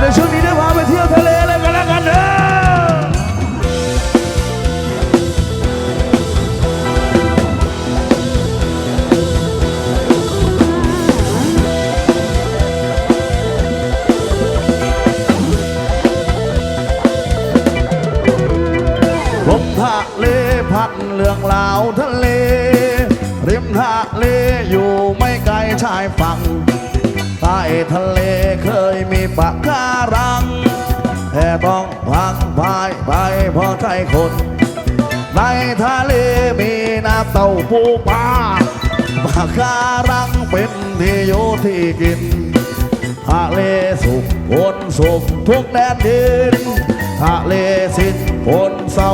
ในช่วงนี้ได้พาไปเที่ยวทะเลเลยกันแล้วกันเด้อลมทะเลพัดเรื่องราวทะเล ริมทะเลอยู่ไม่ไกลชายฝั่ง ใต้ทะเลเคยมีปะการัง แต่ต้องพังพายไปเพราะใจคน ในทะเลมีน้ำเต้าปูปลาปะการังเป็นที่อยู่ที่กิน ทะเลสุขคนสุขทุกแดนดิน ทะเลสิ้นคนเศร้า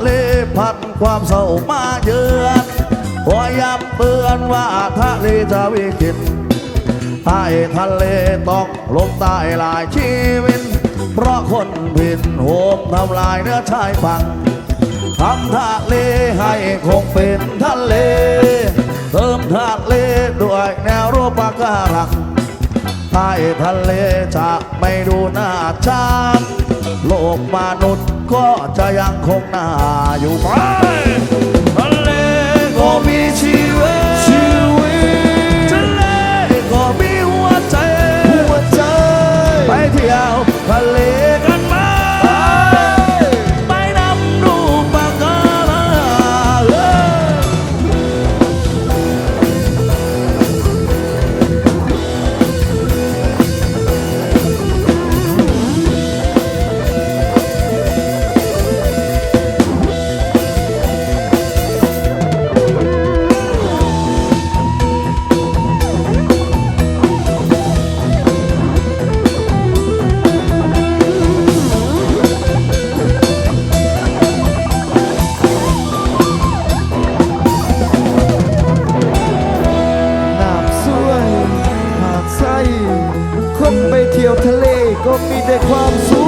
เลพัดความเศร้ามาเยือนคอยย้ำเตือนว่าทะเลจะวิกฤตใต้ทะเลต้องลมใต้หลายชีวิต เพราะคนผิดโหมทำลายเนื้อชายฝั่งทำทะเลให้คงเป็นทะเล เติมทะเลด้วยแนวรูปปะการังใต้ทะเลจะไม่ดูน่าช้างโลกมนุษย์ ก็จะยังคงน่าอยู่ไหมทะเลก็มีชีวิตชีวิตทะเลก็มีหัวใจหัวใจไปเที่ยวทะเล วยห